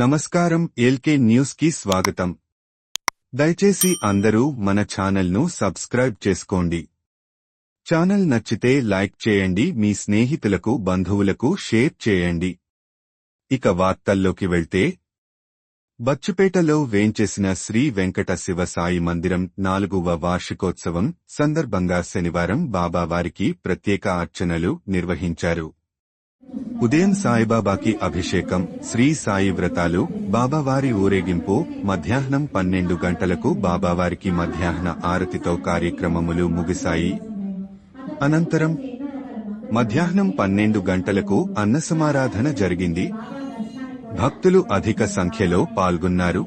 నమస్కారం ఎల్కే న్యూస్కి స్వాగతం. దయచేసి అందరూ మన ఛానల్ను సబ్స్క్రైబ్ చేసుకోండి. ఛానల్ నచ్చితే లైక్ చేయండి మీ స్నేహితులకు బంధువులకు షేర్ చేయండి. ఇక వార్తల్లోకి వెళ్తే బచ్చుపేటలో వేంచేసిన శ్రీ వెంకట శివ సాయి మందిరం నాలుగవ వార్షికోత్సవం సందర్భంగా శనివారం బాబావారికి ప్రత్యేక అర్చనలు నిర్వహించారు. ఉదయం సాయిబాబాకి అభిషేకం శ్రీ సాయి వ్రతాలు బాబావారి ఊరేగింపు మధ్యాహ్నం పన్నెండు గంటలకు బాబావారికి మధ్యాహ్న ఆరతితో కార్యక్రమములు ముగిశాయి. అనంతరం మధ్యాహ్నం పన్నెండు గంటలకు అన్నసమారాధన జరిగింది. భక్తులు అధిక సంఖ్యలో పాల్గొన్నారు.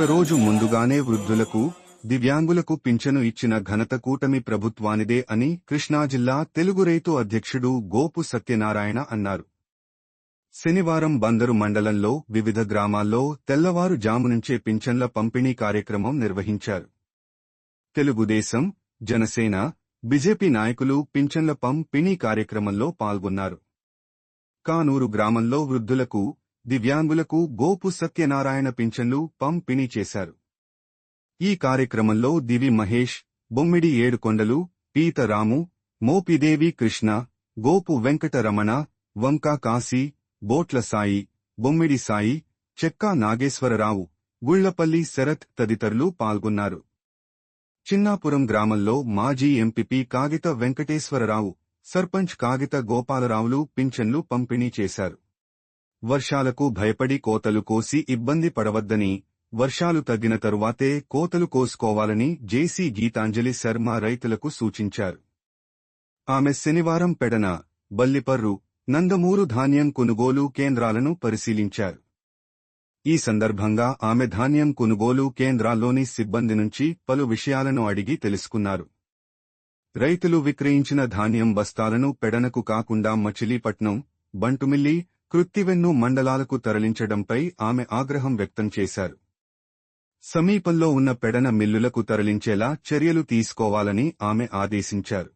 ఒకరోజు ముందుగానే వృద్ధులకు దివ్యాంగులకు పింఛను ఇచ్చిన ఘనత కూటమి ప్రభుత్వానిదే అని కృష్ణా జిల్లా తెలుగు రైతు అధ్యక్షుడు గోపు సత్యనారాయణ అన్నారు. శనివారం బందరు మండలంలో వివిధ గ్రామాల్లో తెల్లవారు జాము నుంచే పింఛన్ల పంపిణీ కార్యక్రమం నిర్వహించారు. తెలుగుదేశం జనసేన బీజేపీ నాయకులు పింఛన్ల పంపిణీ కార్యక్రమంలో పాల్గొన్నారు. కానూరు గ్రామంలో వృద్ధులకు దివ్యాంగులకు గోపు సత్యనారాయణ పింఛన్లు పంపిణీ చేశారు. ఈ కార్యక్రమంలో దివి మహేష్ బొమ్మిడి ఏడుకొండలు పీతరాము మోపిదేవి కృష్ణ గోపు వెంకటరమణ వంకా కాశీ బోట్ల సాయి బొమ్మిడి సాయి చెక్కా నాగేశ్వరరావు గుళ్ళపల్లి శరత్ తదితరులు పాల్గొన్నారు. చిన్నాపురం గ్రామంలో మాజీ ఎంపీపీ కాగిత వెంకటేశ్వరరావు సర్పంచ్ కాగిత గోపాలరావులు పింఛన్లు పంపిణీ చేశారు. వర్షాలకు భయపడి కోతలు కోసి ఇబ్బంది పడవద్దని వర్షాలు తగ్గిన తరువాతే కోతలు కోసుకోవాలని జేసీ గీతాంజలి శర్మ రైతులకు సూచించారు. ఆమె శనివారం పెడన బల్లిపర్రు నందమూరు ధాన్యం కొనుగోలు కేంద్రాలను పరిశీలించారు. ఈ సందర్భంగా ఆమె ధాన్యం కొనుగోలు కేంద్రాల్లోని సిబ్బంది నుంచి పలు విషయాలను అడిగి తెలుసుకున్నారు. రైతులు విక్రయించిన ధాన్యం బస్తాలను పెడనకు కాకుండా మచిలీపట్నం బంటుమిల్లి కృత్తివెన్ను మండలాలకు తరలించడంపై ఆమె ఆగ్రహం వ్యక్తం చేశారు. సమీపంలో ఉన్న పెడన మిల్లులకు తరలించేలా చర్యలు తీసుకోవాలని ఆమె ఆదేశించారు.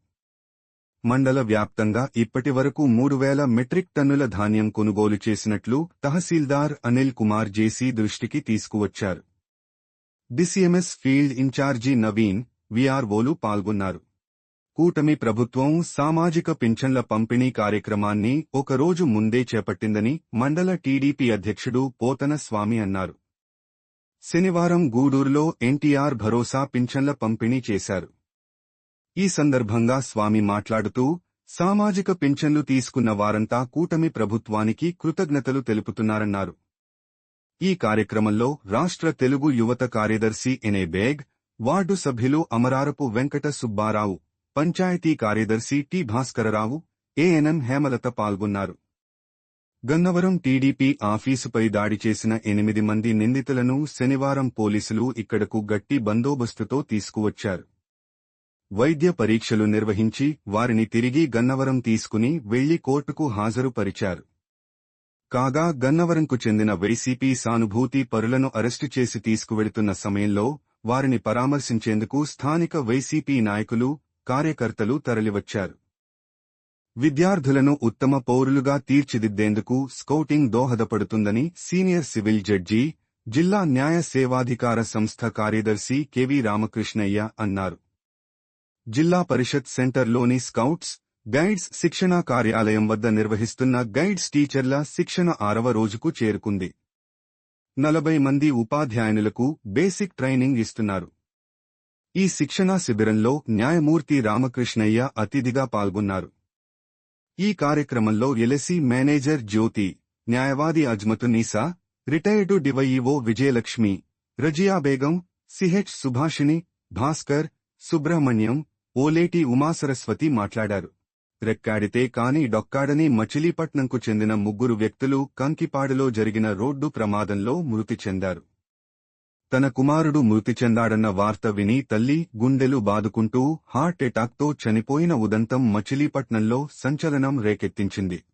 మండల వ్యాప్తంగా ఇప్పటి వరకు మూడు వేల మెట్రిక్ టన్నుల ధాన్యం కొనుగోలు చేసినట్లు తహసీల్దార్ అనిల్ కుమార్ జేసీ దృష్టికి తీసుకువచ్చారు. డిసిఎంఎస్ ఫీల్డ్ ఇన్ఛార్జి నవీన్ విఆర్ఓలు పాల్గొన్నారు. కూటమి ప్రభుత్వం సామాజిక పింఛన్ల పంపిణీ కార్యక్రమాన్ని ఒకరోజు ముందే చేపట్టిందని మండల టీడీపీ అధ్యక్షుడు పోతన స్వామి అన్నారు. శనివారం గూడూరులో ఎన్టీఆర్ భరోసా పింఛన్ల పంపిణీ చేశారు. ఈ సందర్భంగా స్వామి మాట్లాడుతూ సామాజిక పింఛన్లు తీసుకున్న వారంతా కూటమి ప్రభుత్వానికి కృతజ్ఞతలు తెలుపుతున్నారన్నారు. ఈ కార్యక్రమంలో రాష్ట్ర తెలుగు యువత కార్యదర్శి ఎనే బేగ్ వార్డు సభ్యులు అమరారపు వెంకట సుబ్బారావు పంచాయతీ కార్యదర్శి టి భాస్కరరావు ఏఎన్ఎం హేమలత పాల్గొన్నారు. గన్నవరం టీడీపీ ఆఫీసుపై దాడి చేసిన ఎనిమిది మంది నిందితులను శనివారం పోలీసులు ఇక్కడకు గట్టి బందోబస్తుతో తీసుకువచ్చారు. వైద్య పరీక్షలు నిర్వహించి వారిని తిరిగి గన్నవరం తీసుకుని వెళ్ళి కోర్టుకు హాజరుపరిచారు. కాగా గన్నవరంకు చెందిన వైసీపీ సానుభూతి పరులను అరెస్టు చేసి తీసుకువెడుతున్న సమయంలో వారిని పరామర్శించేందుకు స్థానిక వైసీపీ నాయకులు కార్యకర్తలు తరలివచ్చారు. విద్యార్థులను ఉత్తమ పౌరులుగా తీర్చిదిద్దేందుకు స్కౌటింగ్ దోహదపడుతుందని సీనియర్ సివిల్ జడ్జి జిల్లా న్యాయ సేవాధికార సంస్థ కార్యదర్శి కెవి రామకృష్ణయ్య అన్నారు. జిల్లా పరిషత్ సెంటర్లోని స్కౌట్స్ గైడ్స్ శిక్షణా కార్యాలయం వద్ద నిర్వహిస్తున్న గైడ్స్ టీచర్ల శిక్షణ ఆరవ రోజుకు చేరుకుంది. నలభై మంది ఉపాధ్యాయునులకు బేసిక్ ట్రైనింగ్ ఇస్తున్నారు. ఈ శిక్షణా శిబిరంలో న్యాయమూర్తి రామకృష్ణయ్య అతిథిగా పాల్గొన్నారు. ఈ కార్యక్రమంలో ఎలసి మేనేజర్ జ్యోతి న్యాయవాది Azmath Nisa retired DyEO Vijayalakshmi Razia Begum CH Subhashini Bhaskar Subrahmanyam Oleti Umasaraswathi మాట్లాడారు. రెక్కాడితే కాని డొక్కాడని మచిలీపట్నంకు చెందిన ముగ్గురు వ్యక్తులు కంకిపాడులో జరిగిన రోడ్డు ప్రమాదంలో మృతి చెందారు. తన కుమారుడు మృతి చెందాడన్న వార్త విని తల్లి గుండెలు బాదుకుంటూ హార్ట్ అటాక్తో చనిపోయిన ఉదంతం మచిలీపట్నంలో సంచలనం రేకెత్తించింది.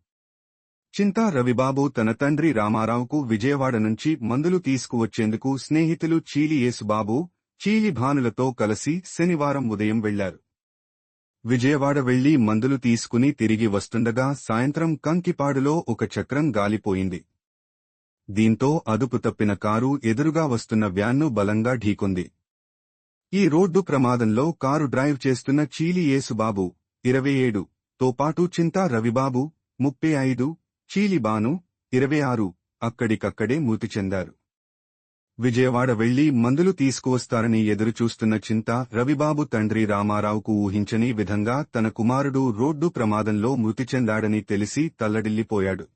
చింతా రవిబాబు తన తండ్రి రామారావుకు విజయవాడ నుంచి మందులు తీసుకువచ్చేందుకు స్నేహితులు చీలి యేసుబాబు చీలి భానులతో కలిసి శనివారం ఉదయం వెళ్ళారు. విజయవాడ వెళ్ళి మందులు తీసుకుని తిరిగి వస్తుండగా సాయంత్రం కంకిపాడులో ఒక చక్రం గాలిపోయింది. దీంతో అదుపు తప్పిన కారు ఎదురుగా వస్తున్న వ్యాన్ను బలంగా ఢీకొంది. ఈ రోడ్డు ప్రమాదంలో కారు డ్రైవ్ చేస్తున్న చీలి యేసుబాబు ఇరవై ఏడు తో పాటు చింతా రవిబాబు ముప్పై ఐదు చీలిబాను ఇరవై ఆరు అక్కడికక్కడే మృతి చెందారు. విజయవాడ వెళ్ళి మందులు తీసుకువస్తారని ఎదురుచూస్తున్న చింత రవిబాబు తండ్రి రామారావుకు ఊహించని విధంగా తన కుమారుడు రోడ్డు ప్రమాదంలో మృతి చెందాడని తెలిసి తల్లడిల్లిపోయాడు.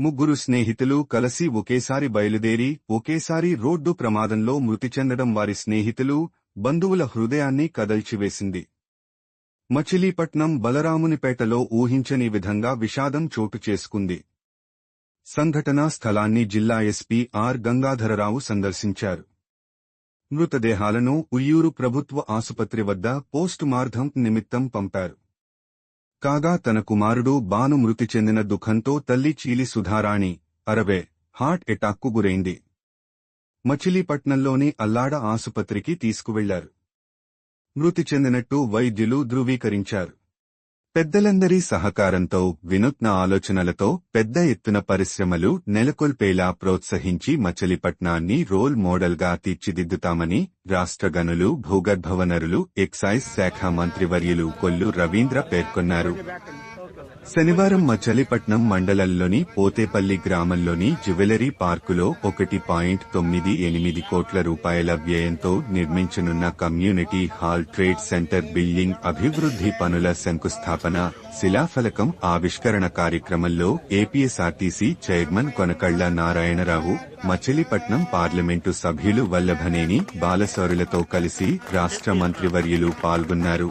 ముగ్గురు స్నేహితులు కలిసి ఒకేసారి బయలుదేరి ఒకేసారి రోడ్డు ప్రమాదంలో మృతి చెందడం వారి స్నేహితులు బంధువుల హృదయాన్ని కదల్చివేసింది. మచిలీపట్నం బలరామునిపేటలో ఊహించని విధంగా విషాదం చోటు చేసుకుంది. సంఘటనా స్థలాన్ని జిల్లా ఎస్పీ ఆర్. గంగాధరరావు సందర్శించారు. మృతదేహాలను ఉయ్యూరు ప్రభుత్వ ఆసుపత్రి వద్ద పోస్టుమార్థం నిమిత్తం పంపారు. కాగా తన కుమారుడు బాను మృతి చెందిన దుఃఖంతో తల్లి చీలి సుధారాణి అరవే హార్ట్ ఎటాక్కు గురైంది. మచిలీపట్నంలోని అల్లాడ ఆసుపత్రికి తీసుకువెళ్ళారు. మృతి చెందినట్టు వైద్యులు ధృవీకరించారు. పెద్దలందరి సహకారంతో వినూత్న ఆలోచనలతో పెద్ద ఎత్తున పరిశ్రమలు నెలకొల్పేలా ప్రోత్సహించి మచిలీపట్నాన్ని రోల్ మోడల్గా తీర్చిదిద్దుతామని రాష్ట్ర గనులు భూగర్భ వనరులు ఎక్సైజ్ శాఖ మంత్రివర్యులు కొల్లు రవీంద్ర పేర్కొన్నారు. శనివారం మచలిపట్నం మండలంలోని పోతేపల్లి గ్రామంలోని జ్యువెలరీ పార్కులో ఒకటి పాయింట్ తొమ్మిది ఎనిమిది కోట్ల రూపాయల వ్యయంతో నిర్మించనున్న community hall trade centre building అభివృద్ధి పనుల శంకుస్థాపన శిలాఫలకం ఆవిష్కరణ కార్యక్రమంలో APSRTC chairman Konakalla Narayanarao Machilipatnam parliament సభ్యులు వల్లభనేని బాలసౌరులతో కలిసి రాష్ట్ర మంత్రివర్యులు పాల్గొన్నారు.